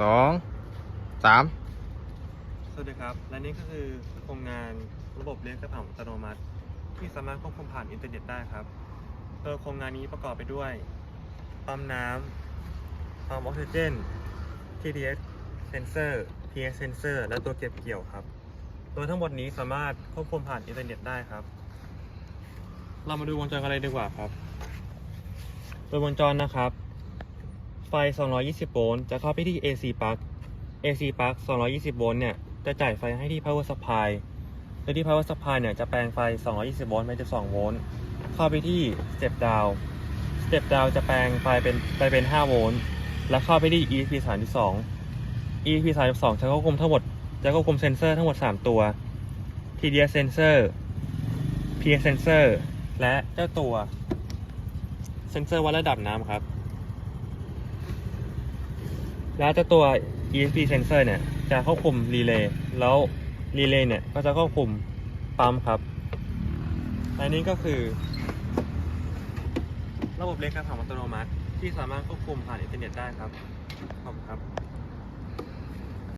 สองสามสวัสดีครับ และนี่ก็คือโครงงานระบบเลี้ยงกระเป๋าอัตโนมัติ ที่สามารถควบคุมผ่านอินเทอร์เน็ตได้ครับโดยโครงงานนี้ประกอบไปด้วยปั๊มน้ำปั๊มออกซิเจน TDS sensor PS sensor และตัวเก็บเกี่ยวครับโดยทั้งหมดนี้สามารถควบคุมผ่านอินเทอร์เน็ตได้ครับ เรามาดูวงจรกันเลยดีกว่าครับ โดยวงจรนะครับ ฟ 220 โวลต์ จะเข้าไปที่ AC plug AC plug 220 โวลต์เนี่ย จะจ่ายไฟให้ที่ power supply โดยที่ power supply เนี่ย จะแปลงไฟ 220 โวลต์เป็น12 โวลต์ เข้าไปที่ step down step down จะแปลงไฟเป็นไปเป็น 5 โวลต์ และเข้าไปที่ EP 32 EP 32จะควบคุมทั้งหมด จะควบคุมเซนเซอร์ทั้งหมด 3 ตัว TDS sensor PS sensor และเจ้าตัว เซนเซอร์วัดระดับน้ำครับ แล้วจะตัว ESP sensor เนี่ย จะควบคุมรีเลย์แล้วรีเลย์เนี่ย ก็จะควบคุมปั๊มครับ อันนี้ก็คือ ระบบเลี้ยงการผ่านอัตโนมัติ ที่สามารถควบคุมผ่านอินเทอร์เน็ตได้ครับ ขอบคุณครับ